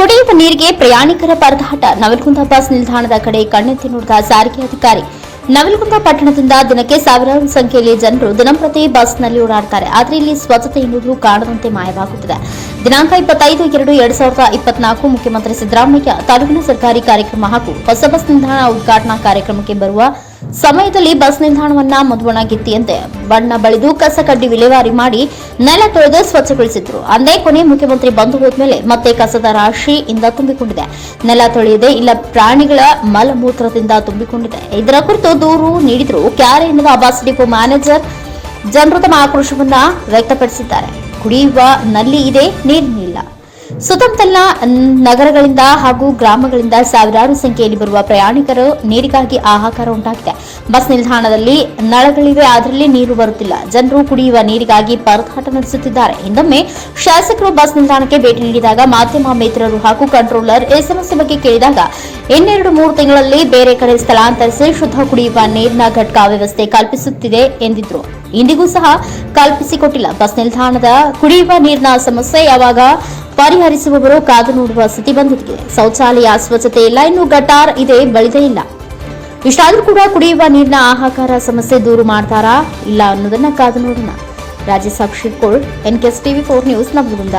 ಕುಡಿಯುವ ನೀರಿಗೆ ಪ್ರಯಾಣಿಕರ ಪರದಾಟ. ನವಲಗುಂದ ಬಸ್ ನಿಲ್ದಾಣದ ಕಡೆ ಕಣ್ಣೆತ್ತಿ ನೋಡಿದ ಸಾರಿಗೆ ಅಧಿಕಾರಿ. ನವಲಗುಂದ ಪಟ್ಟಣದಿಂದ ದಿನಕ್ಕೆ ಸಾವಿರಾರು ಸಂಖ್ಯೆಯಲ್ಲಿ ಜನರು ದಿನಂಪ್ರತಿ ಬಸ್ನಲ್ಲಿ ಓಡಾಡ್ತಾರೆ. ಆದರೆ ಇಲ್ಲಿ ಸ್ವಚ್ಛತೆ ಎನ್ನುವುದು ಕಾಣದಂತೆ ಮಾಯವಾಗುತ್ತದೆ. ದಿನಾಂಕ ಇಪ್ಪತ್ತೈದು ಎರಡು ಎರಡ್ ಸಾವಿರದ ಇಪ್ಪತ್ನಾಲ್ಕು ಮುಖ್ಯಮಂತ್ರಿ ಸಿದ್ದರಾಮಯ್ಯ ತಾಲೂಕಿನ ಸರ್ಕಾರಿ ಕಾರ್ಯಕ್ರಮ ಹಾಗೂ ಹೊಸ ಬಸ್ ನಿಲ್ದಾಣ ಉದ್ಘಾಟನಾ ಕಾರ್ಯಕ್ರಮಕ್ಕೆ ಬರುವ ಸಮಯದಲ್ಲಿ ಬಸ್ ನಿಲ್ದಾಣವನ್ನ ಮಧುವಣಗಿತ್ತಿಯಂತೆ ಬಣ್ಣ ಬಳಿದು ಕಸ ಕಡ್ಡಿ ವಿಲೇವಾರಿ ಮಾಡಿ ನೆಲ ತೊಳೆದು ಸ್ವಚ್ಛಗೊಳಿಸಿದ್ರು. ಅಂದೇ ಕೊನೆ ಮುಖ್ಯಮಂತ್ರಿ ಬಂದು ಹೋದ್ಮೇಲೆ ಮತ್ತೆ ಕಸದ ರಾಶಿಯಿಂದ ತುಂಬಿಕೊಂಡಿದೆ. ನೆಲ ತೊಳೆಯದೆ ಇಲ್ಲ ಪ್ರಾಣಿಗಳ ಮಲಮೂತ್ರದಿಂದ ತುಂಬಿಕೊಂಡಿದೆ. ಇದರ ಕುರಿತು ದೂರು ನೀಡಿದ್ರು. ಕ್ಯಾರೆ ಎನ್ನುವ ಬಸ್ ಡಿಪೋ ಮ್ಯಾನೇಜರ್ ಜನರು ತಮ್ಮ ಆಕ್ರೋಶವನ್ನ ವ್ಯಕ್ತಪಡಿಸಿದ್ದಾರೆ. ಕುಡಿಯುವ ನಲ್ಲಿ ಇದೆ ನೀರಿನಿಲ್ಲ ಸುತ್ತಮುತ್ತಲಿನ ನಗರಗಳಿಂದ ಹಾಗೂ ಗ್ರಾಮಗಳಿಂದ ಸಾವಿರಾರು ಸಂಖ್ಯೆಯಲ್ಲಿ ಬರುವ ಪ್ರಯಾಣಿಕರು ನೀರಿಗಾಗಿ ಹಾಹಾಕಾರ ಉಂಟಾಗಿದೆ. ಬಸ್ ನಿಲ್ದಾಣದಲ್ಲಿ ನಳಗಳಿವೆ ಅದರಲ್ಲಿ ನೀರು ಬರುತ್ತಿಲ್ಲ. ಜನರು ಕುಡಿಯುವ ನೀರಿಗಾಗಿ ಪರದಾಟ ನಡೆಸುತ್ತಿದ್ದಾರೆ. ಹಿಂದೊಮ್ಮೆ ಶಾಸಕರು ಬಸ್ ನಿಲ್ದಾಣಕ್ಕೆ ಭೇಟಿ ನೀಡಿದಾಗ ಮಾಧ್ಯಮ ಮಿತ್ರರು ಹಾಗೂ ಕಂಟ್ರೋಲರ್ ಈ ಸಮಸ್ಯೆ ಬಗ್ಗೆ ಕೇಳಿದಾಗ, ಇನ್ನೆರಡು ಮೂರು ತಿಂಗಳಲ್ಲಿ ಬೇರೆ ಕಡೆ ಸ್ಥಳಾಂತರಿಸಿ ಶುದ್ಧ ಕುಡಿಯುವ ನೀರಿನ ಘಟಕ ವ್ಯವಸ್ಥೆ ಕಲ್ಪಿಸುತ್ತಿದೆ ಎಂದಿದ್ರು. ಇಂದಿಗೂ ಸಹ ಕಲ್ಪಿಸಿಕೊಟ್ಟಿಲ್ಲ. ಬಸ್ ನಿಲ್ದಾಣದ ಕುಡಿಯುವ ನೀರಿನ ಸಮಸ್ಯೆ ಯಾವಾಗ ಪರಿಹರಿಸುವವರು ಕಾದು ನೋಡುವ ಸ್ಥಿತಿ ಬಂದಿದೆ. ಶೌಚಾಲಯ ಸ್ವಚ್ಛತೆ ಇಲ್ಲ. ಇನ್ನು ಗಟಾರ್ ಇದೆ, ಬಳಿದೇ ಇಲ್ಲ. ಇಷ್ಟಾದ್ರೂ ಕೂಡ ಕುಡಿಯುವ ನೀರಿನ ಆಹಾಕಾರ ಸಮಸ್ಯೆ ದೂರು ಮಾಡ್ತಾರಾ? ಇಲ್ಲ ಅನ್ನೋದನ್ನ ಕಾದು ನೋಡೋಣ. ರಾಜ್ಯ ಸಾಕ್ಷಿ ಕೋಳ್ N K S TV four news Navalgund